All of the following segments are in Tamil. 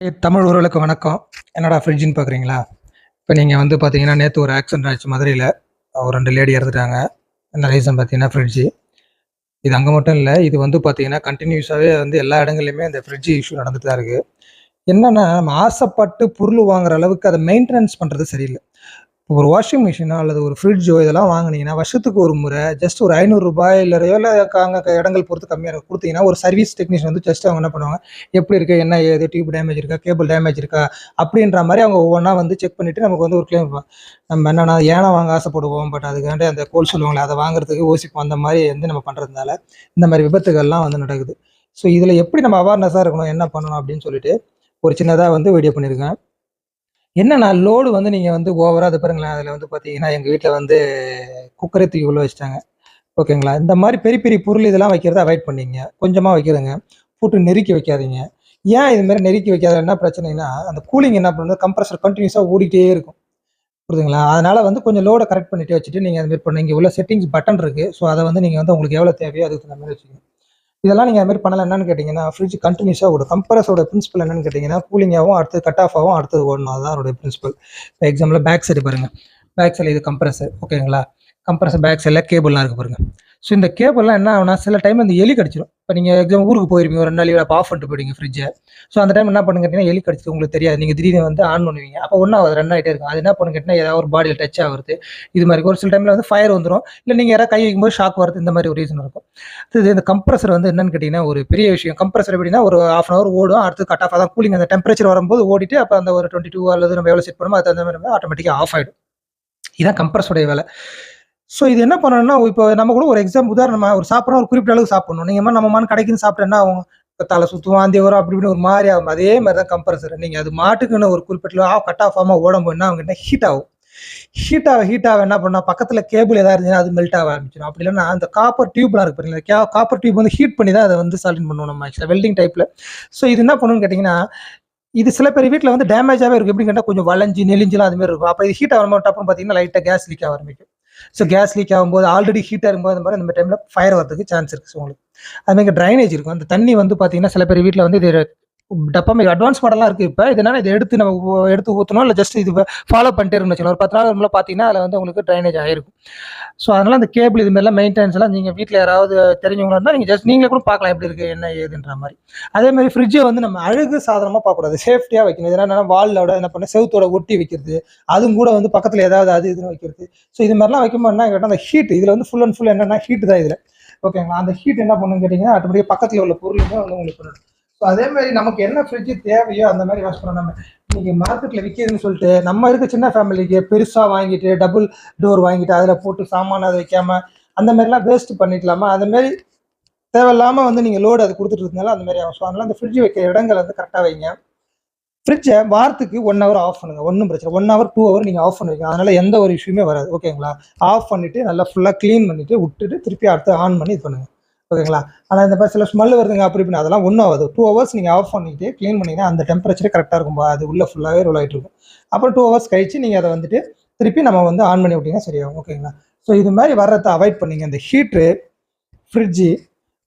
தமிழ் உறவுகளுக்கு வணக்கம். என்னடா ஃப்ரிட்ஜின்னு பார்க்குறீங்களா இப்போ நீங்கள் வந்து பார்த்தீங்கன்னா நேற்று ஒரு ஆக்சிடென்ட் ஆச்சு மதுரையில் ஒரு ரெண்டு லேடி இறந்துட்டாங்க. என்ன ரீசன் பார்த்தீங்கன்னா ஃப்ரிட்ஜு இது அங்கே மட்டும் இல்லை இது வந்து பார்த்தீங்கன்னா கண்டினியூஸாகவே வந்து எல்லா இடங்கள்லையுமே இந்த ஃப்ரிட்ஜ் இஷ்யூ நடந்துட்டு தான் இருக்குது என்னென்னா நம்ம ஆசைப்பட்டு பொருள் வாங்குற அளவுக்கு அதை மெயின்டெனன்ஸ் பண்ணுறது சரியில்லை. ஒரு வாஷிங் மிஷினோ அல்லது ஒரு ஃப்ரிட்ஜோ இதெல்லாம் வாங்குனீங்கன்னா வருஷத்துக்கு ஒரு முறை ஜஸ்ட் ஒரு ஐநூறுரூபாய் இல்லை இல்லை அங்கே இடங்கள் பொறுத்து கம்மியாக இருக்கும் கொடுத்தீங்கன்னா ஒரு சர்வீஸ் டெக்னீஷியன் வந்து ஜஸ்ட் அவங்க என்ன பண்ணுவாங்க எப்படி இருக்குது என்ன ஏது? டியூப் டேமேஜ் இருக்கா? கேபிள் டேமேஜ் இருக்கா? அப்படின்ற மாதிரி அவங்க ஒவ்வொன்றா வந்து செக் பண்ணிவிட்டு நமக்கு வந்து ஒரு கிளைம் நம்ம என்னென்னா ஏனை வாங்க ஆசைப்படுவோம் பட் அதுக்காண்டி அந்த கோல் சொல்லுவாங்களே அதை வாங்குறதுக்கு ஓசிப்போம் அந்த மாதிரி வந்து நம்ம பண்ணுறதுனால இந்த மாதிரி விபத்துகள்லாம் வந்து நடக்குது. ஸோ இதில் எப்படி நம்ம அவேர்னஸாக இருக்கணும் என்ன பண்ணணும் அப்படின்னு சொல்லிட்டு ஒரு சின்னதாக வந்து வீடியோ பண்ணியிருக்கேன். என்னன்னா லோடு வந்து நீங்கள் வந்து ஓவராக அது பாருங்களேன். அதில் வந்து பார்த்தீங்கன்னா எங்கள் வீட்டில் வந்து குக்கரை தூக்கி உள்ள வச்சிட்டாங்க. ஓகேங்களா இந்த மாதிரி பெரிய பெரிய பொருள் இதெல்லாம் வைக்கிறத அவாய்ட் பண்ணீங்க. கொஞ்சமாக வைக்கிறதுங்க. போட்டு நெருக்கி வைக்காதீங்க. ஏன் இது மாதிரி நெருக்கி வைக்காத என்ன பிரச்சனைனா அந்த கூலிங் என்ன பண்ணுறது கம்ப்ரஸர் கண்டினியூஸாக ஓடிக்கிட்டே இருக்கும். புரியுதுங்களா? அதனால் வந்து கொஞ்சம் லோடை கரெக்ட் பண்ணிட்டு வச்சுட்டு நீங்கள் அது மாதிரி பண்ணுங்க இங்கே உள்ள செட்டிங்ஸ் பட்டன் இருக்குது ஸோ அதை வந்து நீங்கள் வந்து உங்களுக்கு எவ்வளோ தேவையோ அதுக்கு தகுந்த மாதிரி வச்சுக்கோங்க. இதெல்லாம் நீங்கள் அதுமாதிரி பண்ணலாம் என்னென்னு என்னன்னு கேட்டிங்கன்னா ஃப்ரிட்ஜ் கண்டினியூஸாக ஓடும். கம்ப்ரஸோட பிரின்சிபல் என்னன்னு கேட்டிங்கன்னா கூலிங்காகவும் அடுத்து கட் ஆஃப் ஆகும் அடுத்தது ஓடணும். அதுதான் அதோட பிரின்சிபல் இப்போ எக்ஸாம்பிள் பேக் சைடு பாருங்கள் பேக் சைடு இது கம்ப்ரஸர் ஓகேங்களா கம்ப்ரஸர் பேக் சைடில் கேபிள்லாம் இருக்குது பாருங்கள் ஸோ இந்த கேபிள்லாம் என்ன ஆகுனா சில டைம் இந்த எலி கடிச்சிடும் இப்போ நீங்கள் எக்ஸாம் ஊருக்கு போயிருப்பீங்க ஒரு ரெண்டு நாள் அப்போ ஆஃப் பண்ணிட்டு போயிடுங்க ஃப்ரிட்ஜை ஸோ அந்த டைம் என்ன பண்ணுங்க கேட்டிங்கன்னா எலி கடிச்சிட்டு உங்களுக்கு தெரியாது. நீங்கள் திடீர்னு வந்து ஆன் பண்ணுவீங்க. அப்போ ஒன்றும் ஆகுது ரன் ஆகிட்டே இருக்கும். அது என்ன பண்ணுங்க கேட்டிங்கன்னா ஏதாவது ஒரு பாடியில் டச் ஆகுறது. இது மாதிரி. ஒரு சில டைமில் வந்து ஃபயர் வந்துடும் இல்லை நீங்கள் யாராவது கை வைக்கும்போது ஷாக் வருது இந்த மாதிரி ஒரு ரீசன் இருக்கும். இது இந்த கம்ப்ரஸர் வந்து என்னன்னு கேட்டிங்கன்னா ஒரு பெரிய விஷயம். கம்ப்ரஸர் எப்படின்னா ஒரு ஆஃப் அன் ஹவர் ஓடும். அடுத்து கட் ஆஃப் தான் கூலிங் அந்த டெம்பரேச்சர் வரும்போது ஓடிட்டு அப்போ அந்த ஒரு டுவெண்ட்டி டூ அல்லது நம்ம எவ்வளோ செட் பண்ணுமோ அது அந்த மாதிரி ஆட்டோமேட்டிக்காக ஆஃப் ஆகிடும் இதுதான் கம்ப்ரஸோடைய வேலை. ஸோ இது என்ன பண்ணணும்னா இப்போ நம்ம கூட ஒரு எக்ஸாம் உதாரணமாக ஒரு சாப்பிட்றோம் ஒரு குறிப்பிட்ட அளவுக்கு சாப்பிடணும் நீங்கள் நம்ம மன கடைக்குன்னு சாப்பிட்டேன்னா அவங்க இப்போ தலை சுற்றுவோம் அந்த வரும் அப்படி இப்படின்னு ஒரு மாதிரி ஆகும். அதே மாதிரி தான் கம்பல்சரி நீங்கள் அது மாட்டுக்குன்னு ஒரு குறிப்பிட்ட ஆஃப் கட் ஆஃப் ஆகாமல் ஓடும் போதுன்னா அவங்க என்ன ஹீட் ஆகும். ஹீட் ஆக ஹீட் ஆக என்ன பண்ணால் பக்கத்தில் கேபிள் எதாவது இருந்துச்சுன்னா அது மெல்ட் ஆக ஆரம்பிச்சிடும். அப்படி இல்லைன்னா அந்த காப்பர் டியூப்லாம் இருக்கு பாருங்களா காப்பர் டியூப் வந்து ஹீட் பண்ணி தான் அதை வந்து சால்டின் பண்ணுவோம் நம்ம ஆக்சுவலாக வெல்டிங் டைப்பில் ஸோ இது என்ன பண்ணணும்னு கேட்டிங்கன்னா இது சில பேர் வீட்டில் வந்து டேமேஜாகவே இருக்கும். எப்படின்னு கேட்டால் கொஞ்சம் வளைஞ்சு நெலிஞ்சுலாம் அதுமாதிரி இருக்கும். அப்போ இது ஹீட் ஆகும் டப்புன்னு பார்த்தீங்கன்னா லைட்டாக கேஸ் லீக் ஆக ஆரம்பிக்கும். ஸோ கேஸ் லீக் ஆகும்போது ஆல்ரெடி ஹீட்டாக இருக்கும்போது அந்த மாதிரி இந்த டைமில் ஃபயர் வரதுக்கு சான்ஸ் இருக்குது ஸோ உங்களுக்கு. அதுமாதிரி ட்ரைனேஜ் இருக்கும். அந்த தண்ணி வந்து பார்த்தீங்கன்னா சில பேர் வீட்டில் வந்து இது டப்பா அட்வான்ஸ் மாடலாம் இருக்குது இப்போ. இது இதை எடுத்து நம்ம எடுத்து ஊற்றணும் இல்லை ஜஸ்ட் இது ஃபாலோ பண்ணிட்டே இருக்கணும் ஒரு பத்து நாள் நம்மள பார்த்தீங்கன்னா அதில் வந்து உங்களுக்கு ட்ரைனேஜ் ஆகிருக்கும் ஸோ அதனால் அந்த கேபிள் இது மாதிரிலாம் மெயின்டெனன்ஸ் எல்லாம் நீங்கள் வீட்டில் யாராவது தெரிஞ்சவங்களா இருந்தால் நீங்கள் ஜஸ்ட் நீங்களே கூட பார்க்கலாம் எப்படி இருக்குது என்ன ஏதுன்ற மாதிரி. அதே மாதிரி ஃப்ரிட்ஜை வந்து நம்ம அழகு சாதனமாக பார்க்கக்கூடாது. சேஃப்டியாக வைக்கணும். இதனால் என்னன்னா வாலில் என்ன பண்ண செவுத்தோட ஒட்டி வைக்கிறது. அதுவும் கூட வந்து பக்கத்தில் ஏதாவது அது இதுன்னு வைக்கிறது. ஸோ இது மாதிரிலாம் வைக்கும்போது என்ன கேட்டால் அந்த ஹீட் இதில் வந்து ஃபுல் அண்ட் ஃபுல் என்னென்னா ஹீட் தான் இதில். ஓகேங்களா அந்த ஹீட் என்ன பண்ணுன்னு கேட்டிங்கன்னா ஆட்டோமேட்டிக்காக பக்கத்தில் உள்ள பொருளுமே வந்து உங்களுக்கு பண்ணணும் ஸோ அதே மாதிரி நமக்கு என்ன ஃப்ரிட்ஜ் தேவையோ அந்த மாதிரி வாஷ் பண்ணணும். நம்ம இன்னைக்கு மார்க்கெட்டில் விற்கிதுன்னு சொல்லிட்டு நம்ம இருக்க சின்ன ஃபேமிலிக்கு பெருசாக வாங்கிட்டு டபுள் டோர் வாங்கிட்டு அதில் போட்டு சாமான அதை வைக்காம அந்த மாதிரிலாம் வேஸ்ட் பண்ணிக்கலாமா? அந்த மாதிரி தேவையில்லாமல் வந்து நீங்கள் லோடு அது கொடுத்துட்டு இருந்தாலும் அந்த மாதிரி ஆகும். ஸோ அதனால் அந்த ஃப்ரிட்ஜ் வைக்கிற இடங்கள் வந்து கரெக்டாக வைங்க. ஃப்ரிட்ஜை வாரத்துக்கு ஒன் ஹவர் ஆஃப் பண்ணுங்க. ஒன்றும் பிரச்சனை ஒன் ஹவர் டூ ஹவர் நீங்கள் ஆஃப் பண்ணுவீங்க அதனால எந்த ஒரு இஷ்யூமே வராது. ஓகேங்களா ஆஃப் பண்ணிவிட்டு நல்லா ஃபுல்லாக க்ளீன் பண்ணிவிட்டு விட்டுட்டு திருப்பி அடுத்து ஆன் பண்ணி இது பண்ணுங்கள் ஓகேங்களா? ஆனால் இந்த பஸ்ஸில் ஸ்மெல் வருதுங்க அப்படி இப்படின்னு. அதெல்லாம் ஒன்றும் ஆகுது. டூ ஹவர்ஸ் நீங்கள் ஆஃப் பண்ணிட்டு க்ளீன் பண்ணிங்கன்னா அந்த டெம்பரேச்சரே கரெக்டாக இருக்கும் அது உள்ள ஃபுல்லாகவே ரோல் ஆகிட்டு இருக்கும். அப்புறம் டூ ஹவர்ஸ் கழிச்சு நீங்கள் அதை வந்துட்டு திருப்பி நம்ம வந்து ஆன் பண்ணி விட்டீங்கன்னா சரியாகும். ஓகேங்களா? ஸோ இது மாதிரி வர்றதை அவாய்ட் பண்ணீங்க. இந்த ஹீட்ரு ஃப்ரிட்ஜு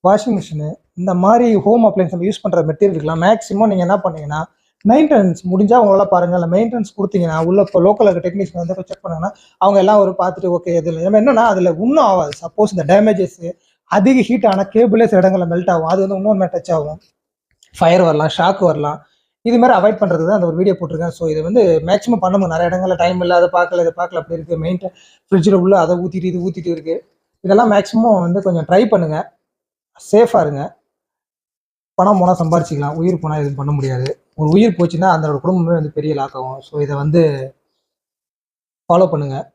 வாஷிங் மிஷினு இந்த மாதிரி ஹோம் அப்ளைன்ஸ் நம்ம யூஸ் பண்ணுற மெட்டீரியல்கெலாம் மேக்ஸிமம் நீங்கள் என்ன பண்ணீங்கன்னா மெயின்டெனன்ஸ் முடிஞ்சால் அவங்களால பாருங்கள் இல்லை மெயின்டெனன்ஸ் கொடுத்தீங்கன்னா உள்ள இப்போ லோக்கல் இருக்க டெக்னீஷியன் வந்து செக் பண்ணாங்கன்னா அவங்க எல்லாம் ஒரு பார்த்துட்டு ஓகே இதில் நம்ம என்னன்னா அதில் இன்னும் ஆகாது. சப்போஸ் இந்த டேமேஜஸ் அதிக ஹீட் ஆனால் கேபிளே சில இடங்களில் மெல்ட் ஆகும். அது வந்து இன்னொன்று டச் ஆகும். ஃபயர் வரலாம் ஷாக் வரலாம். இது மாதிரி அவாய்ட் பண்ணுறது தான் அந்த ஒரு வீடியோ போட்டிருக்கேன். ஸோ இதை வந்து மேக்ஸிமம் பண்ண முடியும் நிறைய இடங்களில் டைம் இல்லை. அதை பார்க்கல இதை பார்க்கல. அப்படி இருக்குது மெயின் ஃப்ரிட்ஜில் உள்ள அதை ஊற்றிட்டு இது ஊற்றிட்டு இருக்குது இதெல்லாம் மேக்ஸிமம் வந்து கொஞ்சம் ட்ரை பண்ணுங்கள் சேஃபாக இருங்க. பணம் போனால் சம்பாரிச்சிக்கலாம். உயிர் போனால் எதுவும் பண்ண முடியாது. ஒரு உயிர் போச்சுன்னா அந்த குடும்பமே வந்து பெரிய லாக் ஆகும். ஸோ இதை வந்து ஃபாலோ பண்ணுங்கள்